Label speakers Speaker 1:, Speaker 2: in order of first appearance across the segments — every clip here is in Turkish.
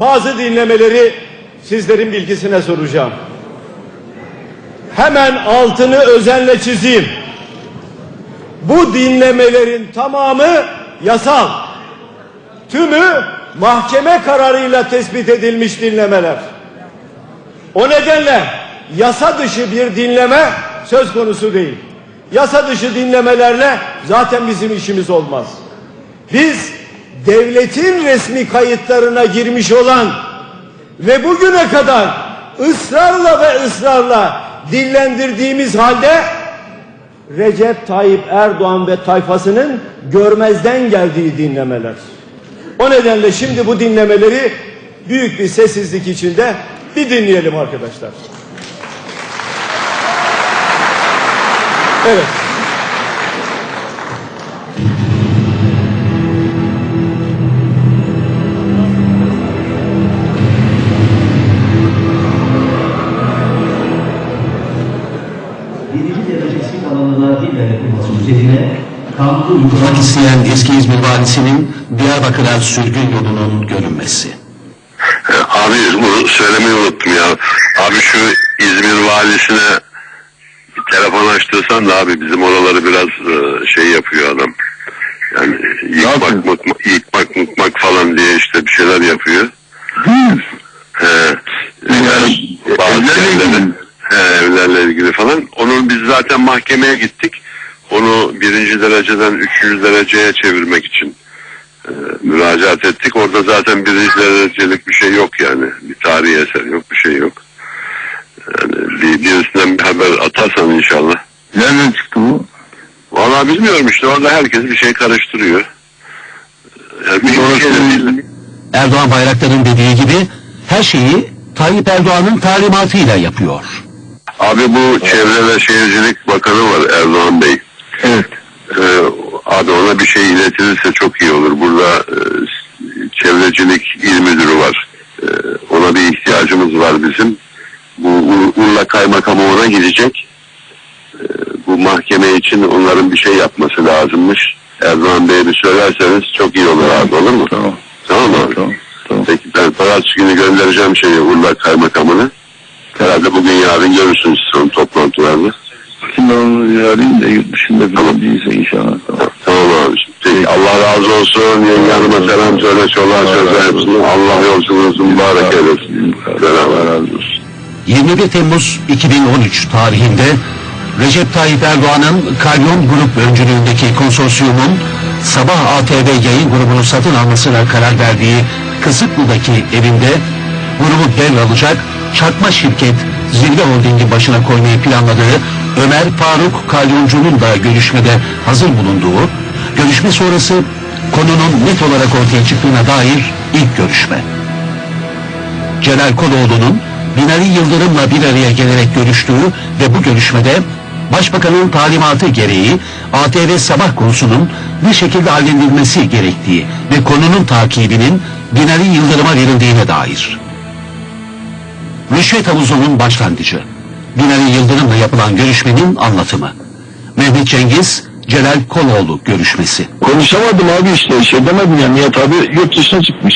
Speaker 1: bazı dinlemeleri sizlerin bilgisine soracağım. Hemen altını özenle çizeyim. Bu dinlemelerin tamamı yasal. Tümü mahkeme kararıyla tespit edilmiş dinlemeler. O nedenle yasa dışı bir dinleme söz konusu değil. Yasa dışı dinlemelerle zaten bizim işimiz olmaz. Biz devletin resmi kayıtlarına girmiş olan ve bugüne kadar ısrarla ve ısrarla dillendirdiğimiz halde Recep Tayyip Erdoğan ve tayfasının görmezden geldiği dinlemeler. O nedenle şimdi bu dinlemeleri büyük bir sessizlik içinde bir dinleyelim arkadaşlar. Evet.
Speaker 2: Kanunu uygulamak isteyen eski İzmir valisinin Diyarbakır'a sürgün yolunun görünmesi.
Speaker 3: E, Abi bunu söylemeyi unuttum ya. Abi şu İzmir valisine bir telefon açtırsan da abi bizim oraları biraz e, şey yapıyor adam. Yani yıkmak, mıkmak, yıkmak, mıkmak falan diye işte bir şeyler yapıyor. He. Yani bazı yerlere, he, evlerle ilgili falan. Onu biz zaten mahkemeye gittik. Onu birinci dereceden üçüncü dereceye çevirmek için e, müracaat ettik. Orada zaten birinci derecelik bir şey yok yani. Bir tarihi eser yok, bir şey yok. Yani bir, birisinden bir haber atarsan inşallah.
Speaker 4: Nereden çıktı bu?
Speaker 3: Vallahi bilmiyorum işte orada herkes bir şey karıştırıyor. Yani bir şey değil.
Speaker 2: Erdoğan Bayraktar'ın dediği gibi her şeyi Tayyip Erdoğan'ın talimatıyla yapıyor.
Speaker 3: Abi bu Çevre ve Şehircilik Bakanı var Erdoğan Bey.
Speaker 4: Evet.
Speaker 3: Ee, abi ona bir şey iletilirse çok iyi olur. Burada e, çevrecilik il müdürü var. Ee, ona bir ihtiyacımız var bizim. Bu Ur- Urla Kaymakamı ona gidecek. Ee, bu mahkeme için onların bir şey yapması lazımmış. Erdoğan Bey'e bir söylerseniz çok iyi olur abi olur mu?
Speaker 4: Tamam.
Speaker 3: Tamam mı?
Speaker 4: Tamam. Tamam.
Speaker 3: Peki ben pazartesi günü göndereceğim şeyi Urla Kaymakamını. Herhalde bugün yarın görürsünüz onun toplantılarını.
Speaker 4: Şimdi onu arayayım da yurt dışında falan değilse inşallah. Tamam.
Speaker 3: Tamam abiciğim. Peki, Allah razı olsun. Yenge hanıma selam söyle. Çoluğa söyle hepsini. Allah yolculuğunuzu mübarek eylesin. Selam.
Speaker 4: Razı olsun.
Speaker 2: 21 Temmuz 2013 tarihinde Recep Tayyip Erdoğan'ın Kalyon Grup öncülüğündeki konsorsiyumun Sabah ATV yayın grubunu satın almasına karar verdiği Kısıklı'daki evinde grubu devralacak çakma şirket Zirve Holding'i başına koymayı planladığı Ömer Faruk Kalyoncu'nun da görüşmede hazır bulunduğu, görüşme sonrası konunun net olarak ortaya çıktığına dair ilk görüşme. Celal Koloğlu'nun Binali Yıldırım'la bir araya gelerek görüştüğü ve bu görüşmede Başbakanın talimatı gereği ATV sabah konusunun bir şekilde halledilmesi gerektiği ve konunun takibinin Binali Yıldırım'a verildiğine dair. Rüşvet havuzunun başlangıcı. Binali Yıldırım'la yapılan görüşmenin anlatımı. Mehmet Cengiz, Celal Koloğlu görüşmesi.
Speaker 4: Konuşamadım abi işte. Şey demedim ya. Nihat abi yurt dışına çıkmış.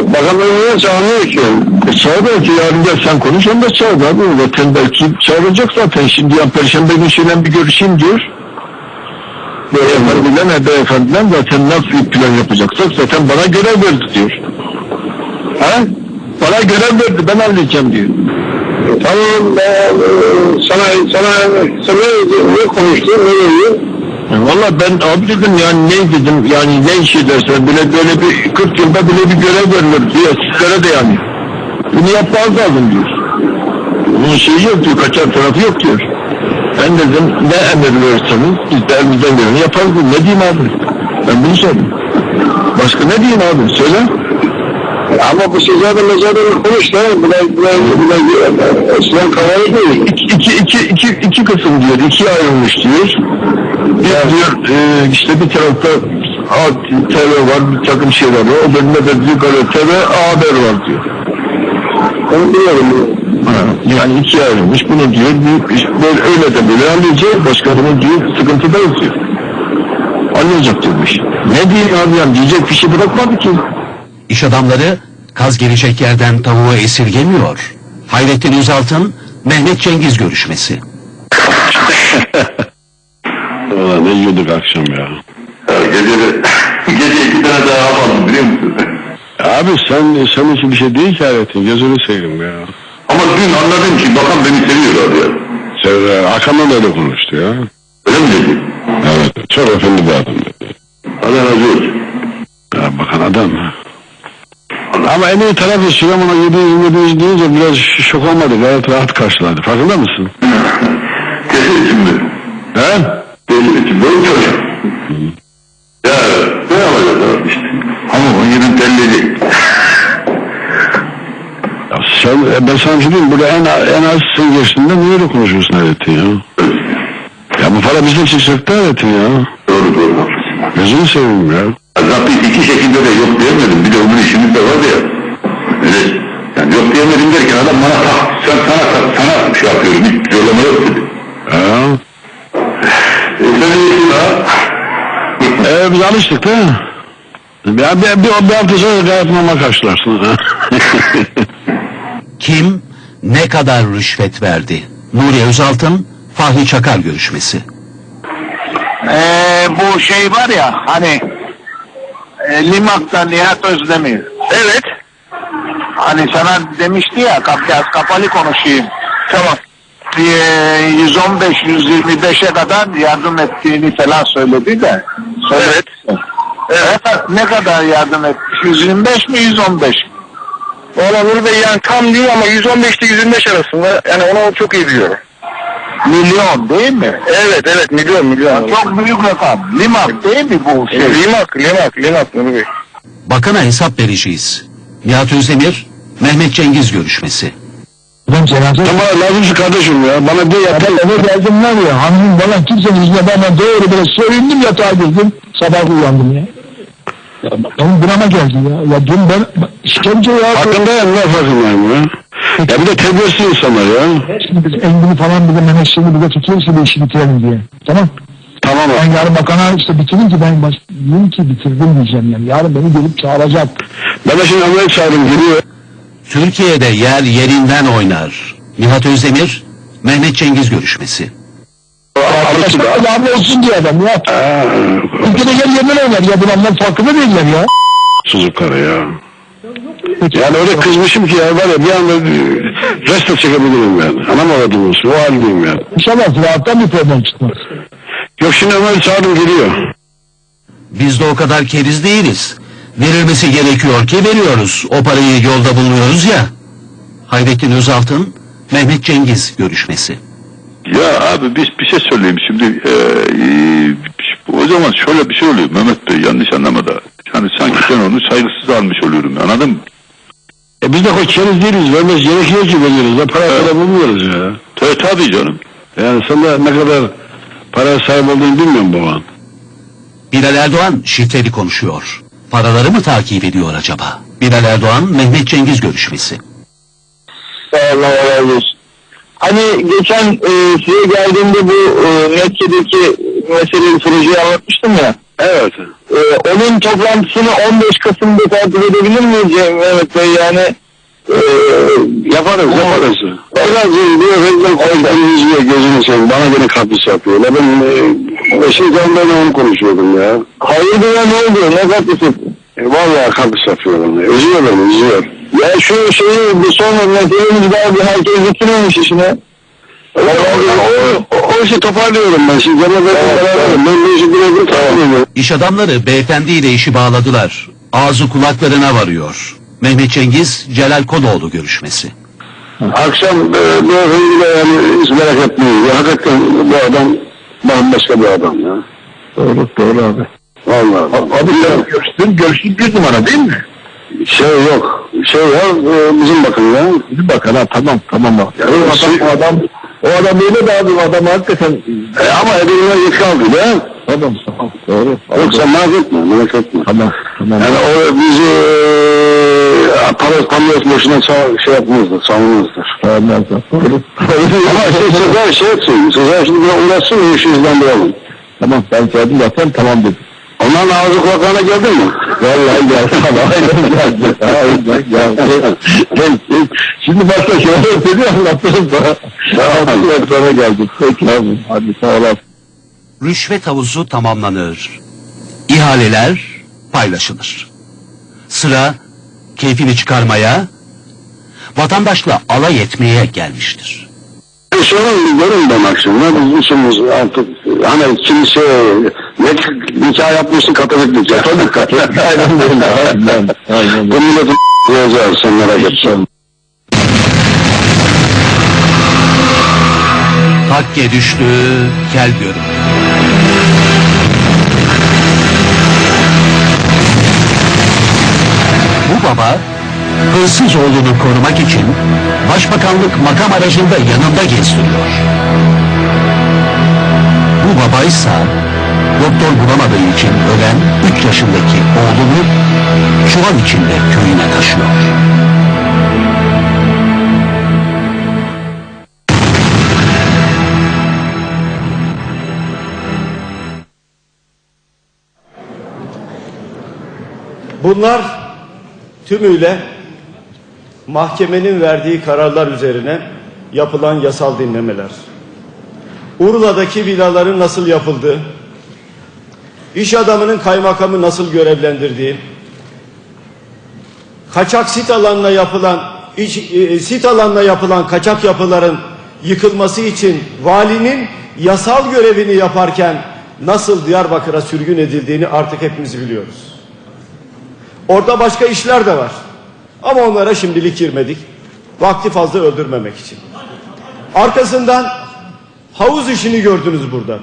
Speaker 4: Bakalım öyle çağırıyor ki. E çağırıyor ki yarın gel sen konuş onu da çağır abi. Zaten belki çağıracak zaten. Şimdi ya perşembe günü şeyle bir görüşeyim diyor. Beyefendiyle ne beyefendiyle zaten nasıl bir plan yapacaksak zaten bana görev verdi diyor. Ha? Bana görev verdi ben halledeceğim diyor. Tamam ben, sana sana sana ne konuştun ne dedi? Valla ben abi dedim yani ne dedim yani ne işi dersen böyle böyle bir 40 yılda böyle bir görev verilir diyor sizlere de yani. Bunu yapmanız lazım diyor. Bunun şeyi yok diyor kaçar tarafı yok diyor. Ben dedim ne emir verirseniz biz de elimizden geleni yaparız. Ne diyeyim abi? Ben bunu söyledim. Başka ne diyeyim abi söyle. Ama bu sizlerle mezarını konuş da buna buna buna eskiden kafalı değil. İki, iki, iki, iki, iki kısım diyor. ikiye ayrılmış diyor. Bir diyor e, işte bir tarafta A TV var bir takım şeyler var. O bölümde de diyor ve A haber var diyor. Onu biliyorum. Ha, yani ikiye ayrılmış. Bunu diyor bir, işte böyle, öyle de böyle anlayacak. Başka bunu diyor sıkıntıdayız diyor. Anlayacak diyormuş. Ne diyeyim abi yani diyecek bir şey bırakmadı ki.
Speaker 2: İş adamları kaz gelecek yerden tavuğu esirgemiyor. Hayrettin Özaltın, Mehmet Cengiz görüşmesi.
Speaker 5: Valla ne yiyorduk akşam ya.
Speaker 3: Gece de, gece iki tane daha yapalım biliyor musun?
Speaker 5: Abi sen senin için bir şey değil ki hayatın. Gözünü seveyim ya.
Speaker 3: Ama dün anladım ki bakan beni seviyor ya.
Speaker 5: Sen Hakan'la da öyle konuştu ya.
Speaker 3: Öyle mi dedi?
Speaker 5: Evet. Çok efendi bir adam dedi.
Speaker 3: Allah razı olsun.
Speaker 5: Ya bakan adam ha. Ama en iyi tarafı Süleyman'a 700 700 deyince biraz şok olmadı. Gayet rahat karşıladı. Farkında mısın?
Speaker 3: İçin mi?
Speaker 5: He?
Speaker 3: İçin böyle çocuk. Ya ne yapacağız abi işte. Ama gibi belli
Speaker 5: Ya sen, e, ben sana bir şey diyeyim. Burada en, en az sen geçtiğinde niye öyle konuşuyorsun Hayrettin ya? Ya bu para bize çıkacak da Hayrettin ya.
Speaker 3: Doğru doğru.
Speaker 5: Gözünü seveyim ya.
Speaker 3: Zaten iki şekilde de yok diyemedim. Bir de öbür işimiz de vardı ya. Öyle, yani yok diyemedim derken adam bana tak, sen sana tak, sana şey yapıyorum. Hiç zorlama yok dedi.
Speaker 5: Ha?
Speaker 3: E sen iyisin ha?
Speaker 5: Ee, biz alıştık da. Bir, bir, bir, bir hafta sonra gayet normal karşılarsın. Ha?
Speaker 2: Kim, ne kadar rüşvet verdi? Nuri Özaltın, Fahri Çakar görüşmesi.
Speaker 6: Ee, bu şey var ya hani e, Limak'ta Nihat Özdemir. Evet. Hani sana demişti ya kap, biraz kapalı konuşayım. Tamam. Ee, 115-125'e kadar yardım ettiğini falan söyledi de. Evet. Evet. Ne kadar yardım etmiş? 125 mi 115 mi?
Speaker 7: Valla Nuri Bey yani tam değil ama 115 ile 125 arasında. Yani onu çok iyi biliyorum.
Speaker 6: Milyon değil mi?
Speaker 7: Evet evet milyon milyon.
Speaker 6: Çok büyük rakam. Limak değil mi bu şey?
Speaker 7: Limak, limak, limak Nuri Bey.
Speaker 2: Bakana hesap vereceğiz. Nihat Özdemir, Mehmet Cengiz görüşmesi.
Speaker 8: Ben cenaze
Speaker 5: Tamam lazımsın kardeşim ya. Bana yap.
Speaker 8: ben eve geldim var ya hanımım falan kimsenin yüzüne ben doğru böyle soyundum yatağa girdim sabah uyandım ya. ya benim burama geldi ya. Ya dün ben işkence ya.
Speaker 5: Hakkındayım ne farkındayım ya. Ya bir de terbiyesiz insanlar ya.
Speaker 8: Şimdi biz Engin'i falan bir de Mehmet Şen'i bir de tutuyoruz ki bu işi bitirelim diye. Tamam.
Speaker 5: Tamam
Speaker 8: Ben
Speaker 5: abi.
Speaker 8: yarın bakana işte bitirin ki ben baş, diyeyim ki bitirdim diyeceğim yani. Yarın beni gelip çağıracak.
Speaker 5: Ben de şimdi Ömer'i çağırdım geliyor.
Speaker 2: Türkiye'de yer yerinden oynar. Nihat Özdemir, Mehmet Cengiz görüşmesi.
Speaker 8: Arkadaşlar yarın olsun diye adam ya.
Speaker 5: Ha,
Speaker 8: Ülkede yer yerinden oynar ya. Bunlar farkında değiller ya.
Speaker 5: Çocukları ya. Yani öyle kızmışım ki ya var ya bir anda reste çekebilirim yani. Anam aradım olsun. O haldeyim yani.
Speaker 8: İnşallah ziraattan bir problem çıkmaz.
Speaker 5: Yok şimdi Ömer'i çağırdım geliyor.
Speaker 2: Biz de o kadar keriz değiliz. Verilmesi gerekiyor ki veriyoruz. O parayı yolda buluyoruz ya. Hayrettin Özaltın, Mehmet Cengiz görüşmesi.
Speaker 9: Ya abi biz bir şey söyleyeyim şimdi e, e, o zaman şöyle bir şey oluyor Mehmet Bey yanlış anlama da yani sanki ben onu saygısız almış oluyorum anladın mı?
Speaker 5: E biz de koçlarız değiliz. Vermez gerekiyor ki veriyoruz. Da para para bulmuyoruz ya.
Speaker 9: Tabii tabii canım.
Speaker 5: Yani sen de ne kadar paraya sahip olduğunu bilmiyorum baban.
Speaker 2: Bilal Erdoğan şifreli konuşuyor. Paraları mı takip ediyor acaba? Bilal Erdoğan, Mehmet Cengiz görüşmesi.
Speaker 7: Allah razı olsun. Hani geçen e, size geldiğimde bu e, Netçe'deki meseleyi projeyi anlatmıştım ya.
Speaker 5: Evet.
Speaker 7: E, onun toplantısını 15 Kasım'da takip edebilir miyiz Cem- Mehmet Bey yani? E,
Speaker 5: Yaparız yaparız. Biraz diyor reklam koyduğunu izliyor gözünü seveyim. Bana gene kapris yapıyor. La ben e, eşim canlarına onu konuşuyordum ya.
Speaker 7: hayırdır ya ne oldu? Ne kapısı?
Speaker 5: E, vallahi kapris yapıyorum. Ya. Üzüyor beni üzüyor.
Speaker 7: Ya şu şeyi bir sonra meselemiz daha bir herkes bitirmemiş işine.
Speaker 5: O, o, o, o işi toparlıyorum ben. Şimdi canla beraber ben bu işi birebir tamam.
Speaker 2: İş adamları beyefendiyle işi bağladılar. Ağzı kulaklarına varıyor. Mehmet Cengiz, Celal Kodoğlu görüşmesi.
Speaker 5: Akşam e, beyefendiyle yani hiç merak etmeyin. Ya, hakikaten bu adam bambaşka bir adam ya.
Speaker 8: Doğru doğru abi.
Speaker 5: Vallahi.
Speaker 8: Abi sen görüştün, görüştün bir numara değil mi?
Speaker 5: Şey yok. Şey ya e, bizim bakın ya.
Speaker 8: Bir bakın ha tamam tamam bak.
Speaker 5: Ya,
Speaker 8: o
Speaker 5: şey-
Speaker 8: adam, o adam, o adam öyle de abi adam hakikaten
Speaker 5: E, ama ebeğine yük kaldı ya.
Speaker 8: tamam tamam doğru.
Speaker 5: Yok sen merak etme merak etme.
Speaker 8: Tamam tamam.
Speaker 5: Yani o bizi e, para parlıyoruz boşuna ça- şey yapmazdı, savunmazdır.
Speaker 8: Tamam doğru.
Speaker 5: Ama şey Sezer şey etsin. Sezer şimdi biraz uğraşsın o işi hızlandıralım.
Speaker 8: Tamam ben söyledim zaten tamam dedim.
Speaker 4: Onların ağzı kulaklarına geldi mi? Vallahi geldi ama aynen geldi. Aynen geldi. Şimdi başka şeyler dedi anlattım da. Ağzı kulaklarına geldi. Peki abi. Hadi sağ olasın.
Speaker 2: Rüşvet havuzu tamamlanır. İhaleler paylaşılır. Sıra keyfini çıkarmaya, vatandaşla alay etmeye gelmiştir.
Speaker 4: Sorun görün ben akşamda biz işimiz artık hani kimse ne nikah yapmışsın katolik nikah. Tabii katolik. aynen öyle. Aynen. Aynen. Bu milleti diyeceğiz sen merak.
Speaker 2: Takke düştü, kel görün. Baba, hırsız oğlunu korumak için başbakanlık makam aracında yanında gezdiriyor. Bu babaysa doktor bulamadığı için ölen 3 yaşındaki oğlunu çuval içinde köyüne taşıyor.
Speaker 1: Bunlar tümüyle mahkemenin verdiği kararlar üzerine yapılan yasal dinlemeler. Urla'daki villaların nasıl yapıldığı, iş adamının kaymakamı nasıl görevlendirdiği, kaçak sit alanına yapılan iç, e, sit alanına yapılan kaçak yapıların yıkılması için valinin yasal görevini yaparken nasıl Diyarbakır'a sürgün edildiğini artık hepimiz biliyoruz. Orada başka işler de var. Ama onlara şimdilik girmedik. Vakti fazla öldürmemek için. Arkasından havuz işini gördünüz burada.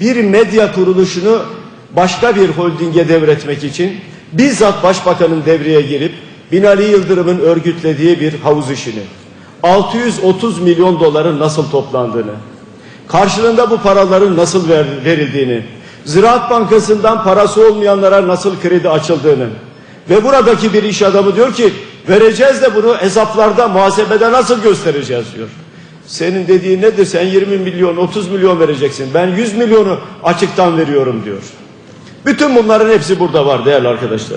Speaker 1: Bir medya kuruluşunu başka bir holdinge devretmek için bizzat başbakanın devreye girip Binali Yıldırım'ın örgütlediği bir havuz işini 630 milyon doların nasıl toplandığını karşılığında bu paraların nasıl ver- verildiğini Ziraat Bankası'ndan parası olmayanlara nasıl kredi açıldığını ve buradaki bir iş adamı diyor ki vereceğiz de bunu hesaplarda muhasebede nasıl göstereceğiz diyor. Senin dediğin nedir? Sen 20 milyon, 30 milyon vereceksin. Ben 100 milyonu açıktan veriyorum diyor. Bütün bunların hepsi burada var değerli arkadaşlar.